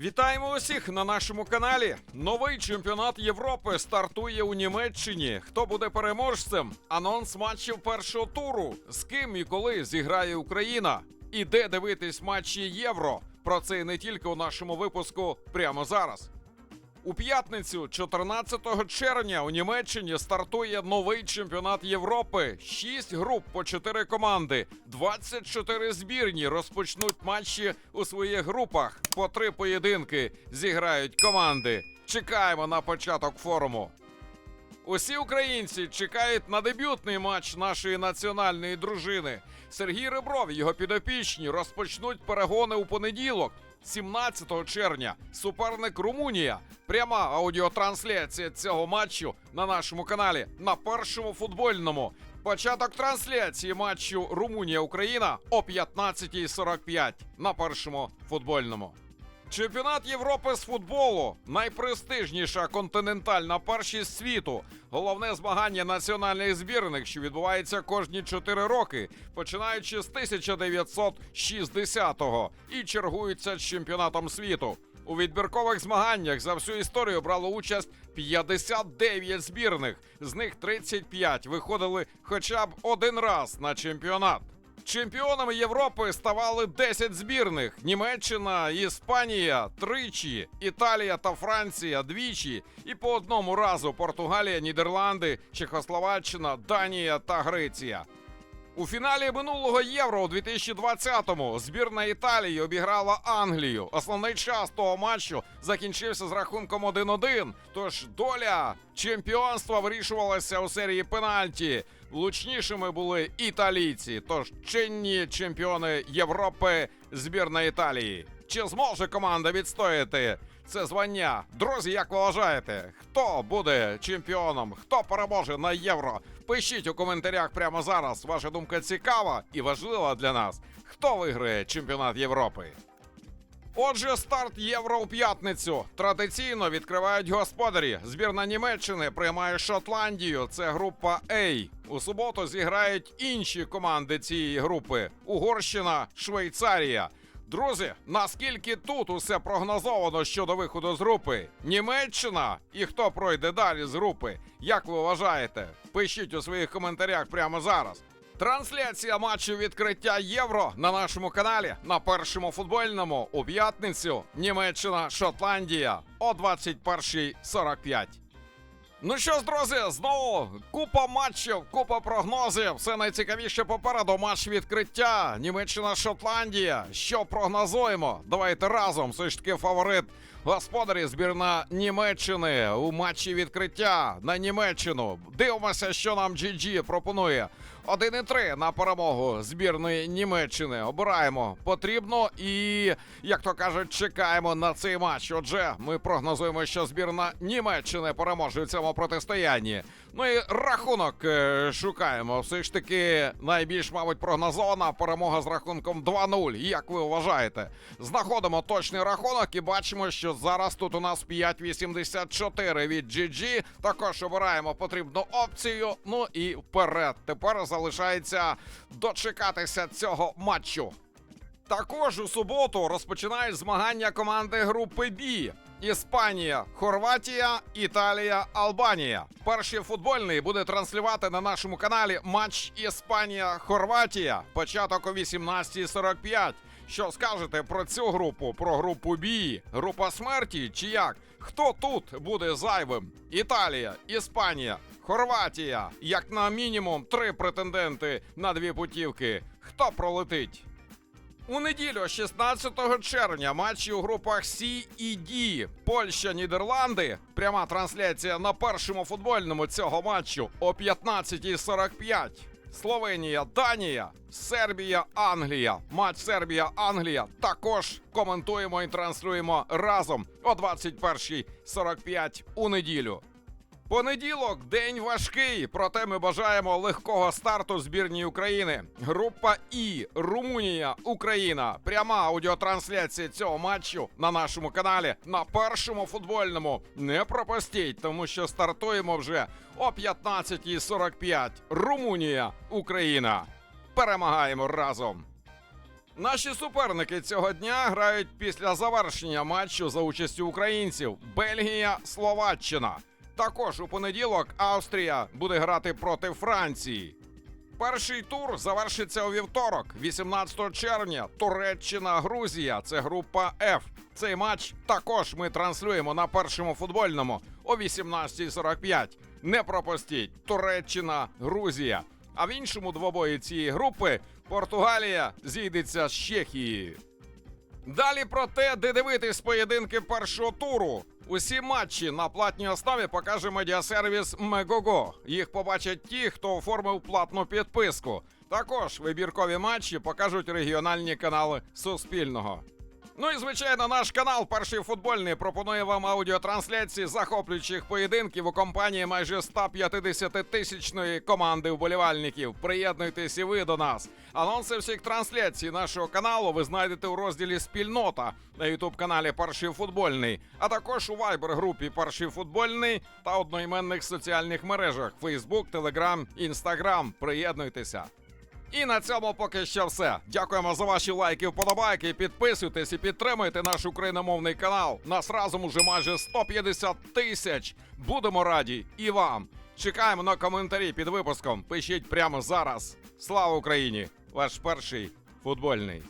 Вітаємо усіх на нашому каналі. Новий чемпіонат Європи стартує у Німеччині. Хто буде переможцем? Анонс матчів першого туру. З ким і коли зіграє Україна? І де дивитись матчі Євро? Про це і не тільки у нашому випуску прямо зараз. У п'ятницю, 14 червня, у Німеччині стартує новий чемпіонат Європи. Шість груп по чотири команди, 24 збірні розпочнуть матчі у своїх групах. По три поєдинки зіграють команди. Чекаємо на початок форуму. Усі українці чекають на дебютний матч нашої національної дружини. Сергій Ребров і його підопічні розпочнуть перегони у понеділок, 17 червня. Суперник Румунія. Пряма аудіотрансляція цього матчу на нашому каналі на першому футбольному. Початок трансляції матчу Румунія-Україна о 15.45 на першому футбольному. Чемпіонат Європи з футболу найпрестижніша континентальна першість світу. Головне змагання національних збірних, що відбувається кожні 4 роки, починаючи з 1960-го і чергується з чемпіонатом світу. У відбіркових змаганнях за всю історію брало участь 59 збірних, з них 35 виходили хоча б один раз на чемпіонат. Чемпіонами Європи ставали 10 збірних: Німеччина, Іспанія тричі, Італія та Франція двічі, і по одному разу Португалія, Нідерланди, Чехословаччина, Данія та Греція. У фіналі минулого євро у 2020-му збірна Італії обіграла Англію. Основний час того матчу закінчився з рахунком 1-1. Тож доля чемпіонства вирішувалася у серії пенальті. Влучнішими були італійці. Тож чинні чемпіони Європи збірна Італії. Чи зможе команда відстояти це звання? Друзі, як вважаєте, хто буде чемпіоном? Хто переможе на євро? Пишіть у коментарях прямо зараз. Ваша думка цікава і важлива для нас. Хто виграє чемпіонат Європи? Отже, старт євро у п'ятницю. Традиційно відкривають господарі. Збірна Німеччини приймає Шотландію. Це група А. У суботу зіграють інші команди цієї групи: Угорщина, Швейцарія. Друзі, наскільки тут усе прогнозовано щодо виходу з групи? Німеччина і хто пройде далі з групи? Як ви вважаєте? Пишіть у своїх коментарях прямо зараз. Трансляція матчу відкриття Євро на нашому каналі на першому футбольному у п'ятницю Німеччина, Шотландія о 21.45. Ну що ж, друзі, знову купа матчів, купа прогнозів. Все найцікавіше попереду. Матч відкриття. Німеччина, Шотландія. Що прогнозуємо? Давайте разом. Все ж таки фаворит господарі збірна Німеччини у матчі відкриття на Німеччину. Дивимося, що нам GG пропонує. 1-3 на перемогу збірної Німеччини. Обираємо потрібно і, як то кажуть, чекаємо на цей матч. Отже, ми прогнозуємо, що збірна Німеччини переможе в цьому протистоянні. Ну і рахунок е, шукаємо. Все ж таки, найбільш, мабуть, прогнозована перемога з рахунком 2-0. Як ви вважаєте? Знаходимо точний рахунок і бачимо, що зараз тут у нас 5,84 від GG. Також обираємо потрібну опцію. Ну і вперед. Тепер залишається дочекатися цього матчу. Також у суботу розпочинають змагання команди групи Б. Іспанія, Хорватія, Італія, Албанія. Перший футбольний буде транслювати на нашому каналі матч Іспанія-Хорватія. Початок о 18.45. Що скажете про цю групу? Про групу Б? Група смерті чи як? Хто тут буде зайвим? Італія, Іспанія, Хорватія. Як на мінімум три претенденти на дві путівки. Хто пролетить? У неділю, 16 червня, матчі у групах С і Д. Польща, Нідерланди. Пряма трансляція на першому футбольному цього матчу о 15.45. Словенія, Данія, Сербія, Англія. Матч Сербія-Англія також коментуємо і транслюємо разом о 21.45 у неділю. Понеділок день важкий, проте ми бажаємо легкого старту збірній України. Група І Румунія, Україна. Пряма аудіотрансляція цього матчу на нашому каналі на першому футбольному. Не пропустіть, тому що стартуємо вже о 15.45. Румунія, Україна. Перемагаємо разом. Наші суперники цього дня грають після завершення матчу за участю українців Бельгія, Словаччина. Також у понеділок Австрія буде грати проти Франції. Перший тур завершиться у вівторок, 18 червня. Туреччина, Грузія. Це група F. Цей матч також ми транслюємо на першому футбольному о 18.45. Не пропустіть Туреччина, Грузія. А в іншому двобої цієї групи Португалія зійдеться з Чехією. Далі про те, де дивитись поєдинки першого туру. Усі матчі на платній основі покаже медіасервіс Мегого. Їх побачать ті, хто оформив платну підписку. Також вибіркові матчі покажуть регіональні канали Суспільного. Ну і звичайно, наш канал Перший футбольний пропонує вам аудіотрансляції захоплюючих поєдинків у компанії майже 150 тисячної команди вболівальників. Приєднуйтесь і ви до нас. Анонси всіх трансляцій нашого каналу ви знайдете у розділі Спільнота на ютуб каналі Перший футбольний, а також у вайбер групі Перший футбольний та одноіменних соціальних мережах Facebook, Telegram, Instagram. Приєднуйтеся. І на цьому поки що все. Дякуємо за ваші лайки, вподобайки. Підписуйтесь і підтримуйте наш україномовний канал. Нас разом уже майже 150 тисяч. Будемо раді і вам. Чекаємо на коментарі під випуском. Пишіть прямо зараз. Слава Україні! Ваш перший футбольний.